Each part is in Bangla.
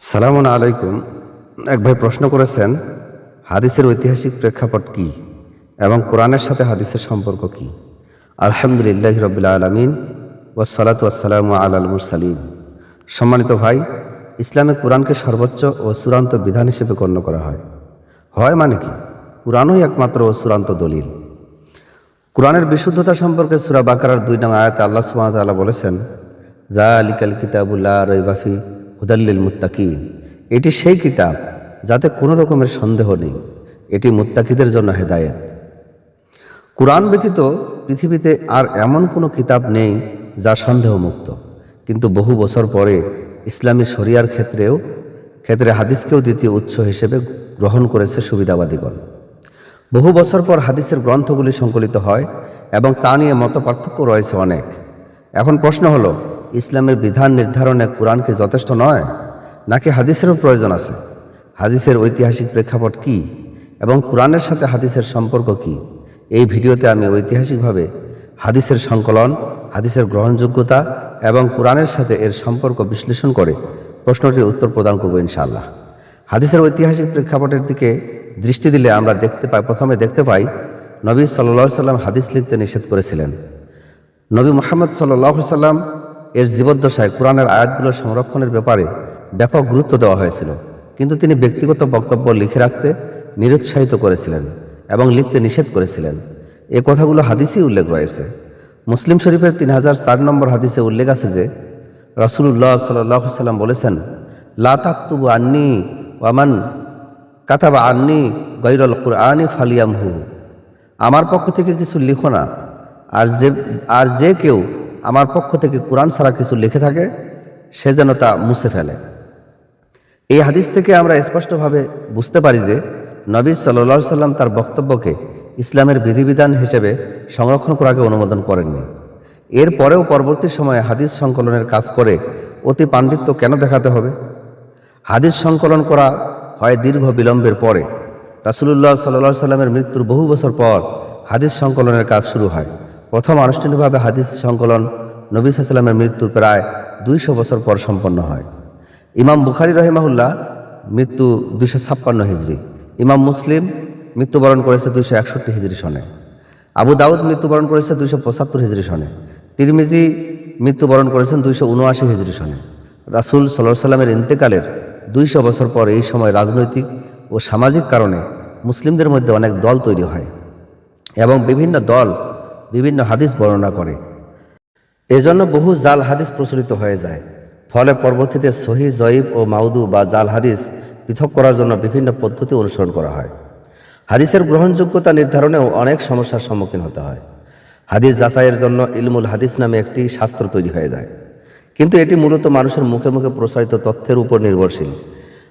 সালাম আলাইকুম। এক ভাই প্রশ্ন করেছেন, হাদিসের ঐতিহাসিক প্রেক্ষাপট কি এবং কোরআনের সাথে হাদিসের সম্পর্ক কি? আলহামদুলিল্লাহ রবিল্লা আলমিন ওসালাত ওয়াসালাম আল মুরসালিম সম্মানিত ভাই, ইসলামে কোরআনকে সর্বোচ্চ ও চূড়ান্ত বিধান হিসেবে গণ্য করা হয়। হয় মানে কি? কোরআনই একমাত্র ও চূড়ান্ত দলিল। কোরআনের বিশুদ্ধতা সম্পর্কে সুরা বাকারার দুই নং আয়াতে আল্লাহ সুবহানাহু বলেছেন জা আলিকাল কিতাবুল্লাহ রৈবাফি হুদাল্লিল মুত্তাকিন। এটি সেই কিতাব যাতে কোনো রকমের সন্দেহ নেই। এটি মুত্তাকিদের জন্য হেদায়েত। কোরআন ব্যতীত পৃথিবীতে আর এমন কোনো কিতাব নেই যা সন্দেহমুক্ত। কিন্তু বহু বছর পরে ইসলামী শরিয়ার ক্ষেত্রেও, ক্ষেত্রে হাদিসকেও দ্বিতীয় উৎস হিসেবে গ্রহণ করেছে সুবিধাবাদীগণ। বহু বছর পর হাদিসের গ্রন্থগুলি সংকলিত হয় এবং তা নিয়ে মত পার্থক্য রয়েছে অনেক। এখন প্রশ্ন হলো ইসলামের বিধান নির্ধারণে কোরআনকে যথেষ্ট নয়? নাকি হাদিসেরও প্রয়োজন আছে? হাদিসের ঐতিহাসিক প্রেক্ষাপট কি? এবং কোরআনের সাথে হাদিসের সম্পর্ক কি? এই ভিডিওতে আমি ঐতিহাসিকভাবে হাদিসের সংকলন, হাদিসের গ্রহণযোগ্যতা এবং কোরআনের সাথে এর সম্পর্ক বিশ্লেষণ করে প্রশ্নটির উত্তর প্রদান করব ইনশাআল্লাহ। হাদিসের ঐতিহাসিক প্রেক্ষাপটের দিকে দৃষ্টি দিলে আমরা দেখতে পাই, প্রথমে দেখতে পাই, নবী সাল্লা সাল্লাম হাদিস লিখতে নিষেধ করেছিলেন। নবী মোহাম্মদ সাল্লাহ সাল্লাম এর জীবদ্দশায় কোরআনের আয়াতগুলোর সংরক্ষণের ব্যাপারে ব্যাপক গুরুত্ব দেওয়া হয়েছিল। কিন্তু তিনি ব্যক্তিগত বক্তব্য লিখে রাখতে নিরুৎসাহিত করেছিলেন এবং লিখতে নিষেধ করেছিলেন। এ কথাগুলো হাদিসেই উল্লেখ রয়েছে। মুসলিম শরীফের তিন হাজার চার নম্বর হাদিসে উল্লেখ আছে যে রাসুল্লাহ সাল্লাহ সাল্লাম বলেছেন, লা তাকতুবু আন্নি ওয়ামান কাতাবা আন্নি গৈরল কুরআনি ফালিয়ামহু। আমার পক্ষ থেকে কিছু লিখো না। আর যে আর যে কেউ আমার পক্ষ থেকে কোরআন ছাড়া কিছু লিখে থাকে, সে যেন তা মুছে ফেলে। এই হাদিস থেকে আমরা স্পষ্টভাবে বুঝতে পারি যে, নবী সাল্লা সাল্লাম তার বক্তব্যকে ইসলামের বিধিবিধান হিসেবে সংরক্ষণ করাকে অনুমোদন করেননি। এরপরেও পরবর্তী সময়ে হাদিস সংকলনের কাজ করে অতি পাণ্ডিত্য কেন দেখাতে হবে? হাদিস সংকলন করা হয় দীর্ঘ বিলম্বের পরে। রাসুলুল্লাহ সাল্লা সাল্লামের মৃত্যুর বহু বছর পর হাদিস সংকলনের কাজ শুরু হয়। প্রথম আনুষ্ঠানিকভাবে হাদিস সংকলন নবী সাল্লামের মৃত্যুর প্রায় দুইশো বছর পর সম্পন্ন হয়। ইমাম বুখারি রহিমাহুল্লাহ মৃত্যু দুইশো ছাপ্পান্ন হিজড়ি ইমাম মুসলিম মৃত্যুবরণ করেছে দুইশো একষট্টি হিজড়ি সনে। আবু দাউদ মৃত্যুবরণ করেছে দুইশো পঁচাত্তর হিজড়ি সনে। তিরমিজি মৃত্যুবরণ করেছেন দুইশো উনআশি হিজড়ি সনে। রাসুল সাল্লাহ সাল্লামের ইন্তেকালের দুইশো বছর পর এই সময় রাজনৈতিক ও সামাজিক কারণে মুসলিমদের মধ্যে অনেক দল তৈরি হয় এবং বিভিন্ন দল বিভিন্ন হাদিস বর্ণনা করে। এজন্য বহু জাল হাদিস প্রচলিত হয়ে যায়। ফলে পরবর্তীতে সহি জয়ীব ও মাউদু বা জাল হাদিস পৃথক করার জন্য বিভিন্ন পদ্ধতি অনুসরণ করা হয়। হাদিসের গ্রহণযোগ্যতা নির্ধারণেও অনেক সমস্যার সম্মুখীন হতে হয়। হাদিস যাচাইয়ের জন্য ইলমুল হাদিস নামে একটি শাস্ত্র তৈরি হয়ে যায়। কিন্তু এটি মূলত মানুষের মুখে মুখে প্রসারিত তথ্যের উপর নির্ভরশীল।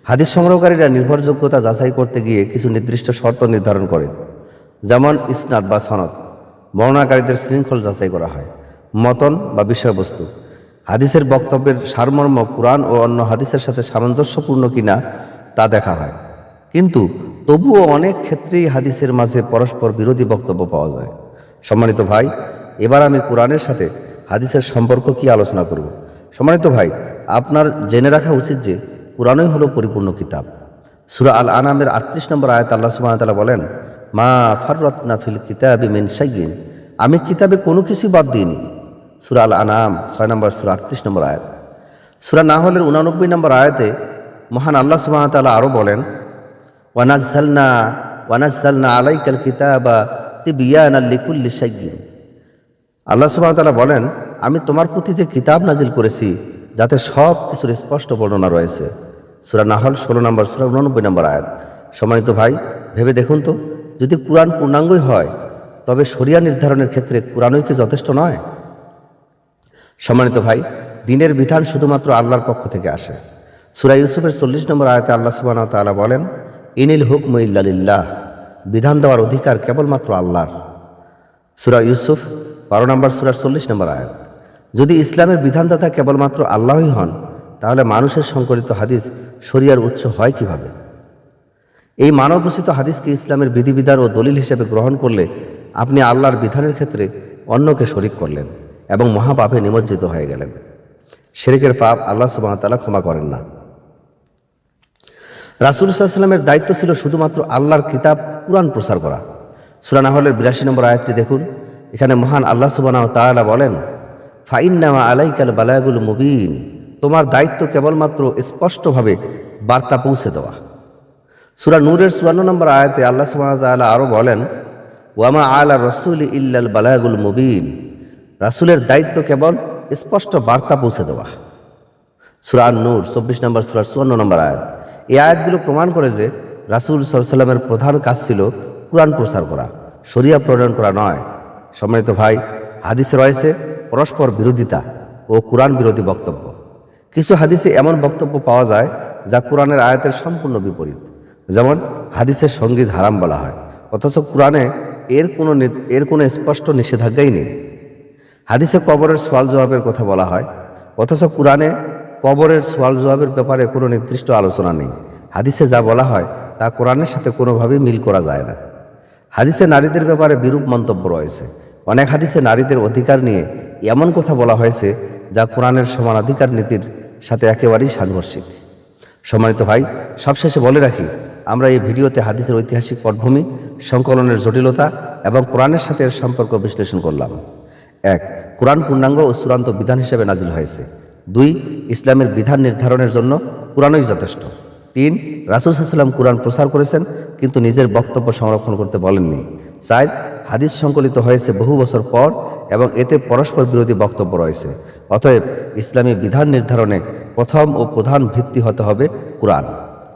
হাদিস সংগ্রহকারীরা নির্ভরযোগ্যতা যাচাই করতে গিয়ে কিছু নির্দিষ্ট শর্ত নির্ধারণ করেন। যেমন ইসনাদ বা সনদ। বর্ণাকারীদের শৃঙ্খল যাচাই করা হয়, মতন বা বিষয়বস্তু। হাদিসের বক্তব্যের সারমর্ম কোরআন ও অন্য হাদিসের সাথে সামঞ্জস্যপূর্ণ কিনা তা দেখা হয়। কিন্তু তবুও অনেক ক্ষেত্রেই হাদিসের মাঝে পরস্পর বিরোধী বক্তব্য পাওয়া যায়। সম্মানিত ভাই, এবার আমি কোরআনের সাথে হাদিসের সম্পর্ক কি আলোচনা করব? সম্মানিত ভাই, আপনার জেনে রাখা উচিত যে কোরআনই হলো পরিপূর্ণ কিতাব। সুরা আল আনামের আটত্রিশ নম্বর আয়াত আল্লাহ সুবাহতাল্লাহ বলেন, মা ফাররত নাফিল কিতাবি মিন সাইগিন আমি কিতাবে কোনো কিছু বাদ দিইনি। সুরা আল আনাম ছয় নম্বর, সুরা আটত্রিশ নম্বর আয়াত। সুরা না হলের উনানব্বই নম্বর আয়াতে মহান আল্লাহ সুবাহতাল্লাহ আরও বলেন, ওয়ানাজ্জালনা ওয়ানাজ্জালনা আলাইকাল কিতাবা তিবিয়ান লিকুল্লি সাইগিন আল্লাহ সুবাহতাল্লাহ বলেন, আমি তোমার প্রতি যে কিতাব নাজিল করেছি, যাতে সব কিছুর স্পষ্ট বর্ণনা রয়েছে। সুরা নাহল, ষোলো নম্বর সুরা উনানব্বই নম্বর আয়াত। সম্মানিত ভাই, ভেবে দেখুন তো, যদি কোরআন পূর্ণাঙ্গই হয়, তবে শরিয়া নির্ধারণের ক্ষেত্রে কোরআনই কি যথেষ্ট নয়? সম্মানিত ভাই, দিনের বিধান শুধুমাত্র আল্লাহর পক্ষ থেকে আসে। সুরা ইউসুফের চল্লিশ নম্বর আয়তে আল্লাহ সুবাহ তাআলা বলেন, ইনিল হুকম ইল্লালিল্লাহ বিধান দেওয়ার অধিকার কেবলমাত্র আল্লাহর। সুরা ইউসুফ, বারো নম্বর সুরার চল্লিশ নম্বর আয়াত। যদি ইসলামের বিধানদাতা কেবলমাত্র আল্লাহই হন তাহলে মানুষের সংকলিত হাদিস শরিয়ার উৎস হয় কীভাবে? এই মানবরচিত হাদিসকে ইসলামের বিধিবিধান ও দলিল হিসেবে গ্রহণ করলে আপনি আল্লাহর বিধানের ক্ষেত্রে অন্যকে শরিক করলেন এবং মহাপাপে নিমজ্জিত হয়ে গেলেন। শেরিকের পাপ আল্লাহ সুবাহতাল্লাহ ক্ষমা করেন না। রাসুল সাল্লামের দায়িত্ব ছিল শুধুমাত্র আল্লাহর কিতাব কুরআন প্রচার করা। সুরানা হলের বিরাশি নম্বর আয়াতটি দেখুন। এখানে মহান আল্লাহ সুবাহ তালা বলেন ফাইন্নামা আলাইকাল বালাগুল মুবিন। তোমার দায়িত্ব কেবলমাত্র স্পষ্টভাবে বার্তা পৌঁছে দেওয়া। সুরা নূরের চুয়ান্ন নম্বর আয়াতে আল্লাহ সুবাহ তাআলা আরও বলেন ওয়ামা আলা রসুল ইল্লাল বালাগুল মুবিন। রাসুলের দায়িত্ব কেবল স্পষ্ট বার্তা পৌঁছে দেওয়া। সুরা নূর চব্বিশ নম্বর সুরার চুয়ান্ন নম্বর আয়াত। এই আয়াতগুলো প্রমাণ করে যে রাসুল সাল্লামের প্রধান কাজ ছিল কোরআন প্রচার করা, শরিয়া প্রণয়ন করা নয়। সম্মানিত ভাই, হাদিসে রয়েছে পরস্পর বিরোধিতা ও কোরআন বিরোধী বক্তব্য। কিছু হাদিসে এমন বক্তব্য পাওয়া যায় যা কোরআনের আয়াতের সম্পূর্ণ বিপরীত। যেমন হাদিসের সংগীত হারাম বলা হয়, অথচ কোরআনে এর কোনো এর কোনো স্পষ্ট নিষেধাজ্ঞাই নেই। হাদিসে কবরের সোয়াল জবাবের কথা বলা হয়, অথচ কোরআনে কবরের সোয়াল জবাবের ব্যাপারে কোনো নির্দিষ্ট আলোচনা নেই। হাদিসে যা বলা হয় তা কোরআনের সাথে কোনোভাবেই মিল করা যায় না। হাদিসে নারীদের ব্যাপারে বিরূপ মন্তব্য রয়েছে। অনেক হাদিসে নারীদের অধিকার নিয়ে এমন কথা বলা হয়েছে যা কোরআনের সমানাধিকার নীতির সাথে একেবারেই সাংঘর্ষিক। সম্মানিত ভাই, সবশেষে বলে রাখি, আমরা এই ভিডিওতে হাদিসের ঐতিহাসিক পটভূমি, সংকলনের জটিলতা এবং কোরআনের সাথে এর সম্পর্ক বিশ্লেষণ করলাম। এক, কোরআন পূর্ণাঙ্গ ও চূড়ান্ত বিধান হিসেবে নাজিল হয়েছে। দুই, ইসলামের বিধান নির্ধারণের জন্য কোরআনই যথেষ্ট। তিন, রাসুল সাল্লাম কোরআন প্রচার করেছেন, কিন্তু নিজের বক্তব্য সংরক্ষণ করতে বলেননি। চার, হাদিস সংকলিত হয়েছে বহু বছর পর এবং এতে পরস্পর বিরোধী বক্তব্য রয়েছে। অতএব ইসলামী বিধান নির্ধারণে প্রথম ও প্রধান ভিত্তি হতে হবে কোরআন।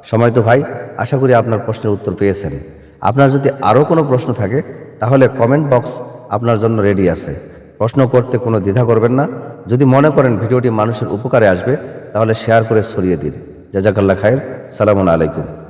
সম্মানিত ভাই, আশা করি আপনার প্রশ্নের উত্তর পেয়েছেন। আপনার যদি আরও কোনো প্রশ্ন থাকে, তাহলে কমেন্ট বক্স আপনার জন্য রেডি আছে। প্রশ্ন করতে কোনো দ্বিধা করবেন না। যদি মনে করেন ভিডিওটি মানুষের উপকারে আসবে, তাহলে শেয়ার করে ছড়িয়ে দিন। জাজাকাল্লা খায়ের। সালামু আলাইকুম।